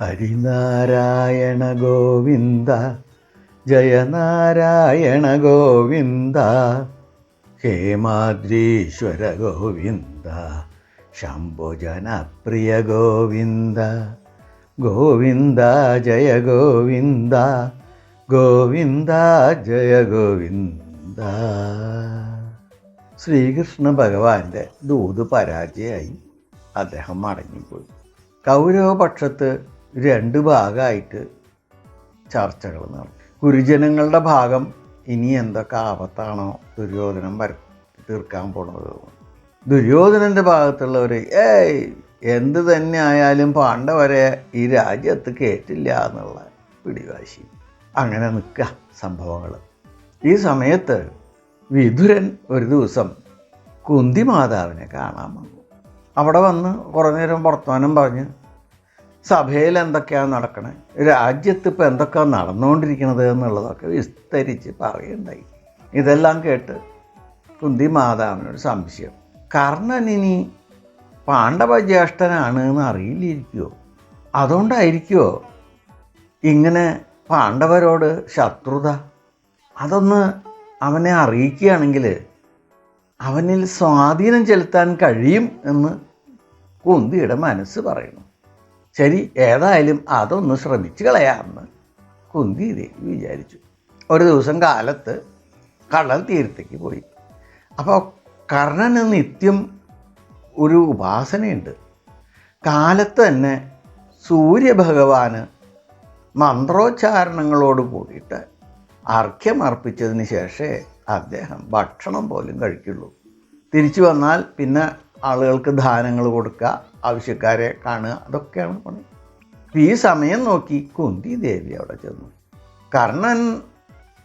ഹരിനാരായണ ഗോവിന്ദ ജയനാരായണ ഗോവിന്ദ ഹേമാദ്രീശ്വര ഗോവിന്ദ ശംഭുജനപ്രിയ ഗോവിന്ദ ഗോവിന്ദ ജയ ഗോവിന്ദ ഗോവിന്ദ ജയ ഗോവിന്ദ. ശ്രീകൃഷ്ണ ഭഗവാന്റെ ദൂത് പരാജയമായി അദ്ദേഹം മടങ്ങിപ്പോയി. കൗരവപക്ഷത്ത് രണ്ട് ഭാഗമായിട്ട് ചർച്ചകൾ നടന്നു ഗുരുജനങ്ങളുടെ ഭാഗം ഇനി എന്തൊക്കെ ആപത്താണോ ദുര്യോധനം വര തീർക്കാൻ പോണത്. ദുര്യോധനന്റെ ഭാഗത്തുള്ളവർ ഏയ് എന്ത് തന്നെ ആയാലും പാണ്ഡവരെ ഈ രാജ്യത്ത് കേട്ടില്ല എന്നുള്ള പിടിവാശി. അങ്ങനെ നിൽക്കുക സംഭവങ്ങൾ ഈ സമയത്ത് വിധുരൻ ഒരു ദിവസം കുന്തി മാതാവിനെ കാണാൻ വന്നു. അവിടെ വന്ന് കുറേ നേരം വർത്തമാനം പറഞ്ഞ് സഭയിൽ എന്തൊക്കെയാണ് നടക്കണേ? രാജ്യത്ത് ഇപ്പോൾ എന്തൊക്കെയാണ് നടന്നുകൊണ്ടിരിക്കുന്നത് എന്നുള്ളതൊക്കെ വിസ്തരിച്ച് പറയുണ്ടായി. ഇതെല്ലാം കേട്ട് കുന്തി മാതാവിനൊരു സംശയം. കർണൻ ഇനി പാണ്ഡവ ജ്യേഷ്ഠനാണ് എന്ന് അറിയില്ലിരിക്കുമോ അതുകൊണ്ടായിരിക്കുമോ ഇങ്ങനെ പാണ്ഡവരോട് ശത്രുത? അതൊന്ന് അവനെ അറിയിക്കുകയാണെങ്കിൽ അവനിൽ സ്വാധീനം ചെലുത്താൻ കഴിയും എന്ന് കുന്തിയുടെ മനസ്സ് പറയുന്നു. ശരി ഏതായാലും അതൊന്ന് ശ്രമിച്ചു കളയാമെന്ന് കുന്തി ദേവി വിചാരിച്ചു. ഒരു ദിവസം കാലത്ത് കടൽ തീരത്തേക്ക് പോയി. അപ്പോൾ കർണന് നിത്യം ഒരു ഉപാസനയുണ്ട്. കാലത്ത് തന്നെ സൂര്യഭഗവാന് മന്ത്രോച്ചാരണങ്ങളോട് കൂടിയിട്ട് അർഘ്യമർപ്പിച്ചതിന് ശേഷമേ അദ്ദേഹം ഭക്ഷണം പോലും കഴിക്കുള്ളൂ. തിരിച്ചു വന്നാൽ പിന്നെ ആളുകൾക്ക് ദാനങ്ങൾ കൊടുക്കുക ആവശ്യക്കാരെ കാണുക അതൊക്കെയാണ് പണി. ഈ സമയം നോക്കി കുന്തി ദേവി അവിടെ ചെന്നു. കർണൻ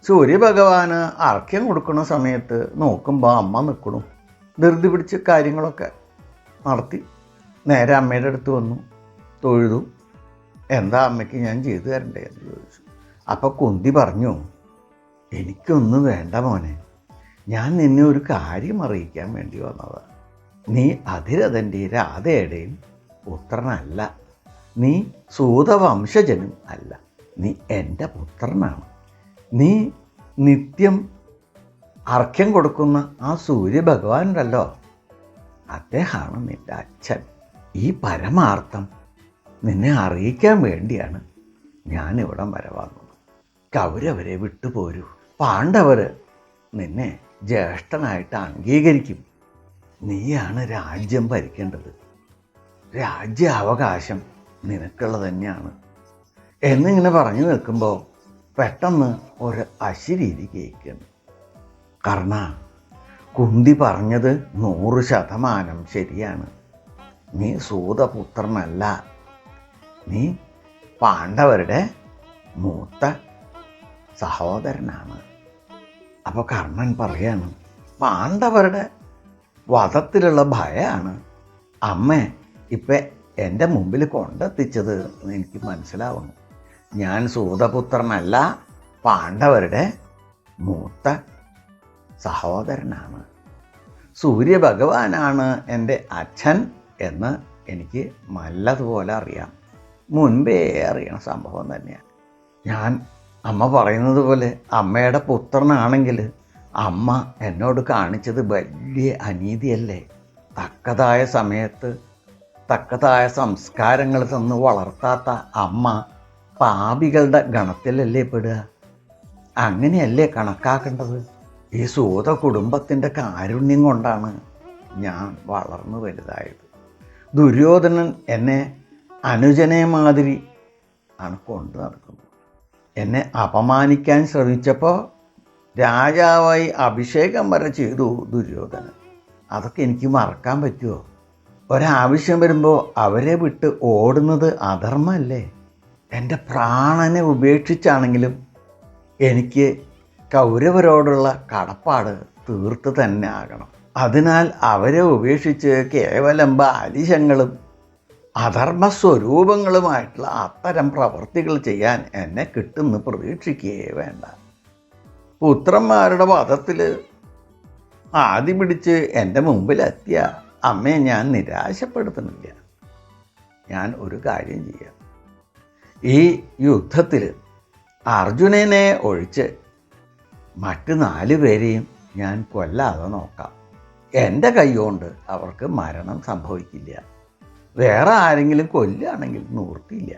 സൂര്യഭഗവാന് അർഘ്യം കൊടുക്കുന്ന സമയത്ത് നോക്കുമ്പോൾ അമ്മ നിൽക്കണു ധൃതി പിടിച്ച് കാര്യങ്ങളൊക്കെ നടത്തി. നേരെ അമ്മയുടെ അടുത്ത് വന്നു തൊഴുതു. എന്താ അമ്മയ്ക്ക് ഞാൻ ചെയ്തു തരണ്ടേ എന്ന് ചോദിച്ചു. അപ്പോൾ കുന്തി പറഞ്ഞു എനിക്കൊന്നും വേണ്ട മോനെ. ഞാൻ നിന്നെ ഒരു കാര്യം അറിയിക്കാൻ വേണ്ടി വന്നതാണ് നീ അതിരഥന്റെ രാധയുടെയും പുത്രനല്ല. നീ സൂതവംശജനും അല്ല. നീ എന്റെ പുത്രനാണ്. നീ നിത്യം അർഘ്യം കൊടുക്കുന്ന ആ സൂര്യഭഗവാനുണ്ടല്ലോ. അദ്ദേഹമാണ് നിന്റെ അച്ഛൻ. ഈ പരമാർത്ഥം നിന്നെ അറിയിക്കാൻ വേണ്ടിയാണ് ഞാനിവിടം വരെ വന്നത് കൗരവരെ വിട്ടുപോരൂ. പാണ്ഡവർ നിന്നെ ജ്യേഷ്ഠനായിട്ട് അംഗീകരിക്കും. നീയാണ് രാജ്യം ഭരിക്കേണ്ടത്. രാജ്യാവകാശം നിനക്കുള്ളത് തന്നെയാണ്. എന്നിങ്ങനെ പറഞ്ഞു നിൽക്കുമ്പോൾ പെട്ടെന്ന് ഒരു അശരീരി കേൾക്കുന്നു കർണ കുന്തി പറഞ്ഞത് നൂറ് ശതമാനം ശരിയാണ്. നീ സൂതപുത്രനല്ല. നീ പാണ്ഡവരുടെ മൂത്ത സഹോദരനാണ്. അപ്പോൾ കർണൻ പറയാണ് പാണ്ഡവരുടെ വധത്തിലുള്ള ഭയമാണ് അമ്മ ഇപ്പം എന്റെ മുമ്പിൽ കൊണ്ടെത്തിച്ചത് എന്ന് എനിക്ക് മനസ്സിലാവുന്നു. ഞാൻ സൂതപുത്രനല്ല പാണ്ഡവരുടെ മൂത്ത സഹോദരനാണ്. സൂര്യഭഗവാനാണ് എന്റെ അച്ഛൻ എന്ന് എനിക്ക് നല്ലതുപോലെ അറിയാം. മുൻപേ അറിയണ സംഭവം തന്നെയാണ്. ഞാൻ അമ്മ പറയുന്നത് പോലെ അമ്മയുടെ പുത്രനാണെങ്കിൽ അമ്മ എന്നോട് കാണിച്ചത് വലിയ അനീതിയല്ലേ. തക്കതായ സമയത്ത് തക്കതായ സംസ്കാരങ്ങൾ തന്ന് വളർത്താത്ത അമ്മ പാപികളുടെ ഗണത്തിലല്ലേ പെടുക? അങ്ങനെയല്ലേ കണക്കാക്കേണ്ടത്? ഈ സൂത കുടുംബത്തിന്റെ കാരുണ്യം കൊണ്ടാണ് ഞാൻ വളർന്നു വലുതായത്. ദുര്യോധനൻ എന്നെ അനുജനെ മാതിരി ആണ് കൊണ്ടു നടക്കുന്നത്. എന്നെ അപമാനിക്കാൻ ശ്രമിച്ചപ്പോൾ രാജാവായി അഭിഷേകം വരെ ചെയ്തു ദുര്യോധനൻ. അതൊക്കെ എനിക്ക് മറക്കാൻ പറ്റുമോ ഒരാവശ്യം വരുമ്പോൾ അവരെ വിട്ട് ഓടുന്നത് അധർമ്മല്ലേ എന്റെ പ്രാണനെ ഉപേക്ഷിച്ചാണെങ്കിലും എനിക്ക് കൗരവരോടുള്ള കടപ്പാട് തീർത്ത് തന്നെ ആകണം. അതിനാൽ അവരെ ഉപേക്ഷിച്ച് കേവലം ബാലിശങ്ങളും അധർമ്മസ്വരൂപങ്ങളുമായിട്ടുള്ള അത്തരം പ്രവർത്തികൾ ചെയ്യാൻ എന്നെ കിട്ടുമെന്ന് പ്രതീക്ഷിക്കുകയേ വേണ്ട. പുത്രന്മാരുടെ വധത്തിൽ ആദ്യം പിടിച്ച് എന്റെ മുമ്പിലെത്തിയ അമ്മയെ ഞാൻ നിരാശപ്പെടുത്തുന്നില്ല. ഞാൻ ഒരു കാര്യം ചെയ്യാം. ഈ യുദ്ധത്തിൽ അർജുനനെ ഒഴിച്ച് മറ്റ് നാല് പേരെയും ഞാൻ കൊല്ലാതെ നോക്കാം. എന്റെ കൈകൊണ്ട് അവർക്ക് മരണം സംഭവിക്കില്ല. വേറെ ആരെങ്കിലും കൊല്ലുകയാണെങ്കിൽ നിവൃത്തിയില്ല.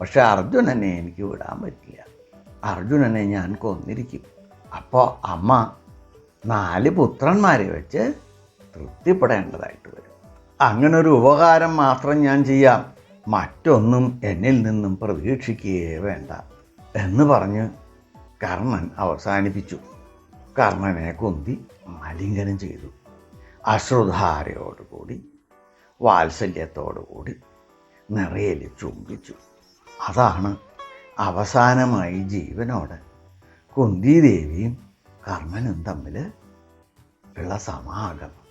പക്ഷെ അർജുനനെ എനിക്ക് വിടാൻ പറ്റില്ല. അർജുനനെ ഞാൻ കൊന്നിരിക്കും. അപ്പോൾ അമ്മ നാല് പുത്രന്മാരെ വെച്ച് തൃപ്തിപ്പെടേണ്ടതായിട്ട് വരും. അങ്ങനെ ഒരു ഉപകാരം മാത്രം ഞാൻ ചെയ്യാം. മറ്റൊന്നും എന്നിൽ നിന്നും പ്രതീക്ഷിക്കുകയേ വേണ്ട എന്ന് പറഞ്ഞ് കർണൻ അവസാനിപ്പിച്ചു. കർണനെ കൊന്തി മലിംഗനം ചെയ്തു. അശ്രുധാരയോടുകൂടി വാത്സല്യത്തോടുകൂടി നിറയിൽ ചുംബിച്ചു. അതാണ് അവസാനമായി ജീവനോട് കുന്തിദേവിയും കർമ്മനും തമ്മിൽ ഉള്ള സമാഗമം.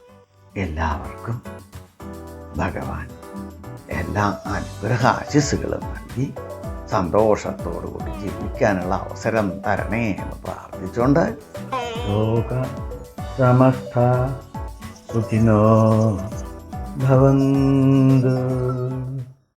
എല്ലാവർക്കും ഭഗവാൻ എല്ലാ അനുഗ്രഹ ആശിസ്സുകളും നൽകി സന്തോഷത്തോടുകൂടി ജീവിക്കാനുള്ള അവസരം തരണേ എന്ന് പ്രാർത്ഥിച്ചുകൊണ്ട് ലോക സമസ്ത സുഖിനോ ഭവന്തു.